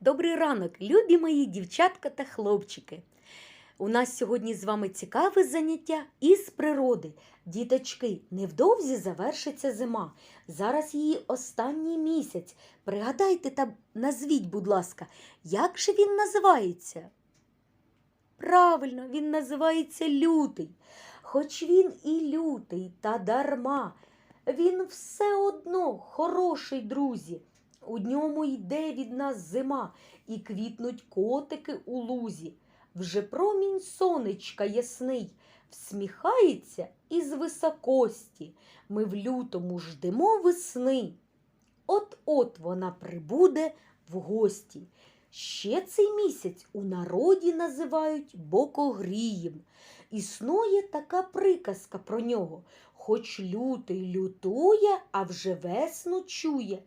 Добрий ранок, любі мої дівчатка та хлопчики. У нас сьогодні з вами цікаве заняття із природи. Діточки, невдовзі завершиться зима. Зараз її останній місяць. Пригадайте та назвіть, будь ласка, як же він називається? Правильно, він називається лютий. Хоч він і лютий, та дарма. Він все одно хороший, друзі. У ньому йде від нас зима, і квітнуть котики у лузі. Вже промінь сонечка ясний, всміхається із високості. Ми в лютому ждемо весни. От-от вона прибуде в гості. Ще цей місяць у народі називають бокогрієм. Існує така приказка про нього. Хоч лютий лютує, а вже весну чує.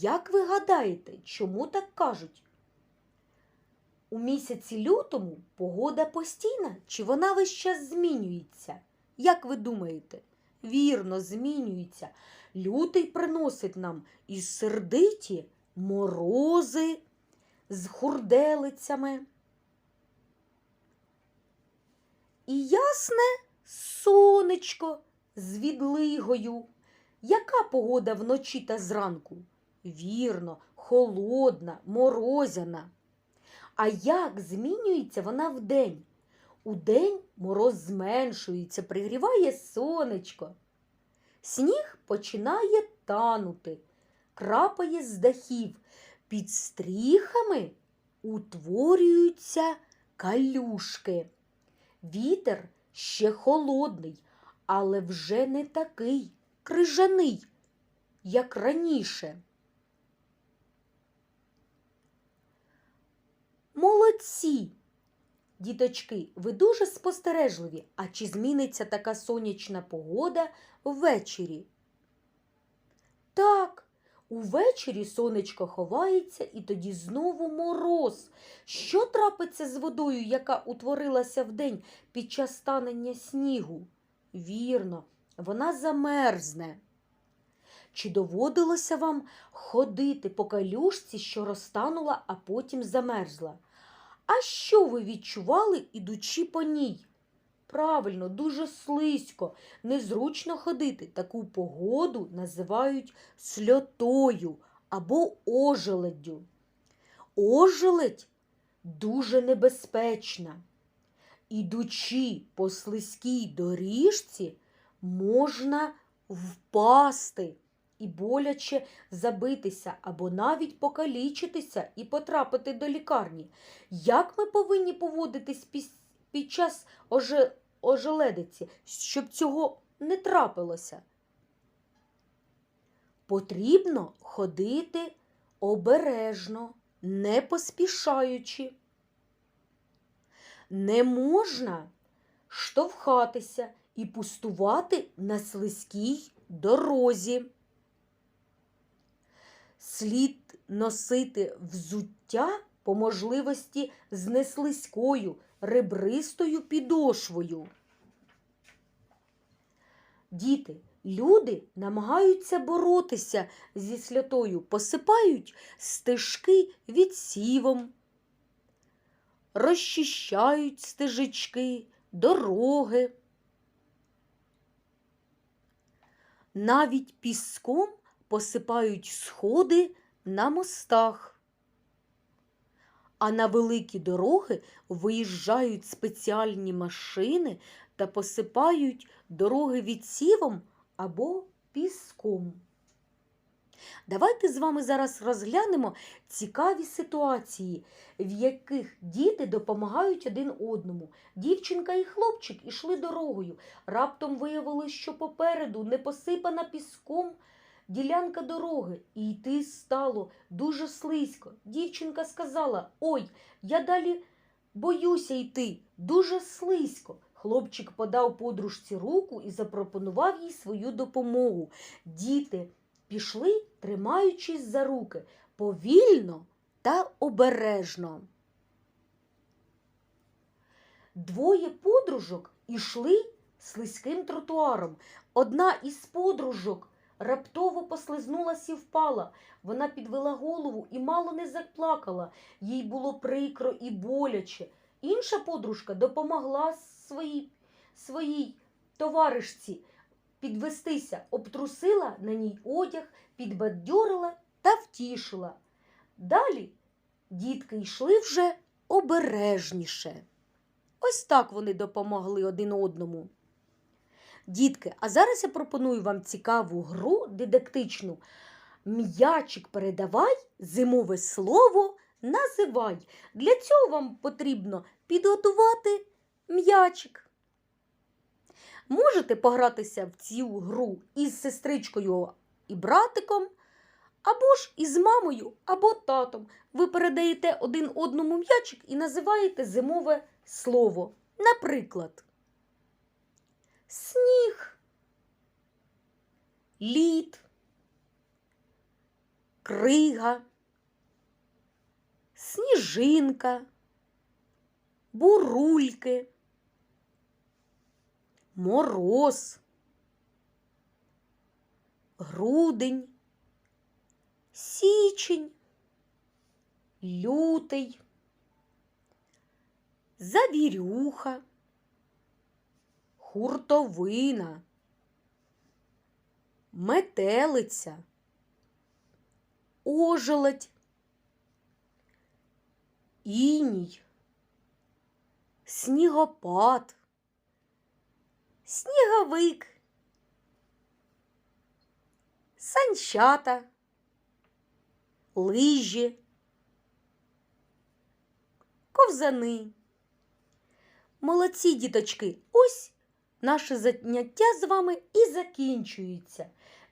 Як ви гадаєте, чому так кажуть? У місяці лютому погода постійна чи вона весь час змінюється? Як ви думаєте? Вірно, змінюється. Лютий приносить нам і сердиті морози з хурделицями. І ясне сонечко з відлигою. Яка погода вночі та зранку? Вірно, холодна, морозяна. А як змінюється вона вдень? Удень мороз зменшується, пригріває сонечко. Сніг починає танути, крапає з дахів. Під стріхами утворюються калюшки. Вітер ще холодний, але вже не такий крижаний, як раніше. Молодці! Діточки, ви дуже спостережливі. А чи зміниться така сонячна погода ввечері? Так, увечері сонечко ховається і тоді знову мороз. Що трапиться з водою, яка утворилася вдень під час станення снігу? Вірно, вона замерзне. Чи доводилося вам ходити по калюшці, що розтанула, а потім замерзла? А що ви відчували, ідучи по ній? Правильно, дуже слизько, незручно ходити. Таку погоду називають сльотою або ожеледдю. Ожеледь дуже небезпечна. Ідучи по слизькій доріжці, можна впасти і боляче забитися або навіть покалічитися і потрапити до лікарні. Як ми повинні поводитись під час оже... ожеледиці, щоб цього не трапилося? Потрібно ходити обережно, не поспішаючи. Не можна штовхатися і пустувати на слизькій дорозі. Слід носити взуття по можливості з неслизькою ребристою підошвою. Діти, люди намагаються боротися зі сльотою, посипають стежки відсівом, розчищають стежечки, дороги. Навіть піском посипають сходи на мостах. А на великі дороги виїжджають спеціальні машини та посипають дороги відсівом або піском. Давайте з вами зараз розглянемо цікаві ситуації, в яких діти допомагають один одному. Дівчинка і хлопчик ішли дорогою. Раптом виявилось, що попереду не посипана піском ділянка дороги, і йти стало дуже слизько. Дівчинка сказала: Ой, я далі боюся йти, дуже слизько. Хлопчик подав подружці руку і запропонував їй свою допомогу. Діти пішли, тримаючись за руки, повільно та обережно. Двоє подружок ішли слизьким тротуаром. Одна із подружок раптово послизнулась і впала. Вона підвела голову і мало не заплакала. Їй було прикро і боляче. Інша подружка допомогла своїй, своїй товаришці підвестися, обтрусила на ній одяг, підбадьорила та втішила. Далі дітки йшли вже обережніше. Ось так вони допомогли один одному. Дітки, а зараз я пропоную вам цікаву гру дидактичну. М'ячик передавай, зимове слово називай. Для цього вам потрібно підготувати м'ячик. Можете погратися в цю гру із сестричкою і братиком, або ж із мамою або татом. Ви передаєте один одному м'ячик і називаєте зимове слово. Наприклад, сніг, лід, крига, сніжинка, бурульки, мороз, грудень, січень, лютий, завірюха, хуртовина, метелиця, ожеледь, іній, снігопад, сніговик, санчата, лижі, ковзани. Молодці, діточки, ось наше заняття з вами і закінчується.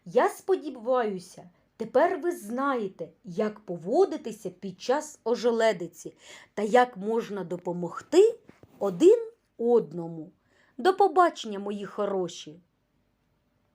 Я сподіваюся, тепер ви знаєте, як поводитися під час ожеледиці та як можна допомогти один одному. До побачення, мої хороші!